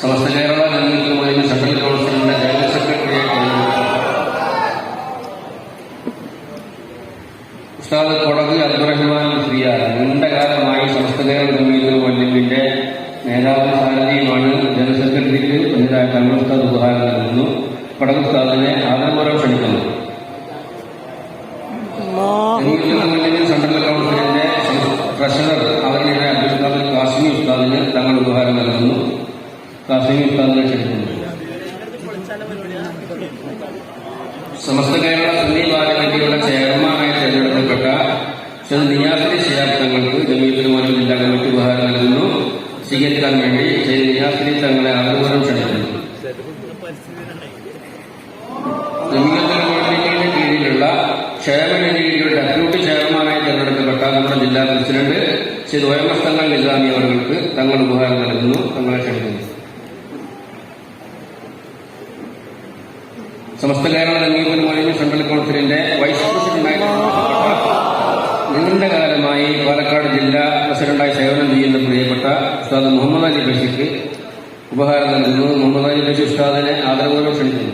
സമസ്ത കേരള ജനങ്ങൾക്ക് സെൻട്രൽ കൗൺസിലിന്റെ ജനറൽ സെക്രട്ടറിയായി ഉസ്താദ് കൊടക് അബ്ദുറഹ്മാൻ സിയാർ നീണ്ട കാലമായി സമസ്ത കേരള ജമീയത്തുൽ മല്ലിമിന്റെ നേതാവ് സാരഥിയുമാണ് ജനറൽ സെക്രട്ടറിക്ക് എതിരായ ഉസ്താദ് ഉപഹാരം നൽകുന്നു. കൊടക് ഉസ്താദിനെ ആദരപൂർവം ക്ഷണിക്കുന്നു. കാസിമി സമസ്ത കേരള സുന്നി ബാലകമ്മിറ്റിയുടെ ചെയർമാനായി തെരഞ്ഞെടുക്കപ്പെട്ട ശ്രീ നിയാസിന്റെ ശിഹാബ് തങ്ങൾക്ക് ജമീയത്തുൽ മോഹൻ ജില്ലാ കമ്മിറ്റി ഉപഹാരം നൽകുന്നു. സ്വീകരിക്കാൻ വേണ്ടി ശ്രീ നിയാസിനെ തങ്ങളെ ആദരപൂർവം ക്ഷണിക്കുന്നു. മോഹനിന്റെ കീഴിലുള്ള ക്ഷേമനിധിയുടെ ഡെപ്യൂട്ടി ചെയർമാനായി തെരഞ്ഞെടുക്കപ്പെട്ട നമ്മുടെ ജില്ലാ പ്രസിഡന്റ് ശ്രീ ദ്വയമസ്തങ്ങൾ നിസാമി അവർക്ക് തങ്ങൾ ഉപഹാരം നൽകുന്നു. തങ്ങളെ ക്ഷണിക്കുന്നു. സമസ്ത കേരള ജമീയത്തുൽ മാലിന്യ സെൻട്രൽ കൗൺസിലിന്റെ വൈസ് പ്രസിഡന്റായി നീണ്ട കാലമായി പാലക്കാട് ജില്ലാ പ്രസിഡന്റായി സേവനം ചെയ്യുന്ന പ്രിയപ്പെട്ട ഉസ്താദ് മുഹമ്മദ് അലി ബഷീർക്ക് ഉപഹാരം നൽകുന്നു മുഹമ്മദ് അലി ബഷീർ ഉസ്താദിനെ ആദരവോടെ ക്ഷണിക്കുന്നു.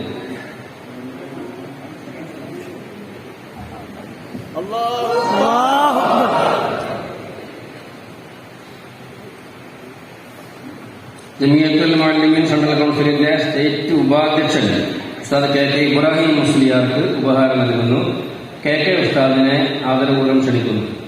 ജമിയത്തുൽ മാലിന്യ സെൻട്രൽ കൗൺസിലിന്റെ സ്റ്റേറ്റ് ഉപാധ്യക്ഷൻ ഉസ്താദ് കെ കെ ഇബ്രാഹിം മുസ്ലിയാർക്ക് ഉപഹാരം നൽകുന്നു. കെ കെ ഉസ്താദിനെ ആദരപൂർവം ക്ഷണിക്കുന്നു.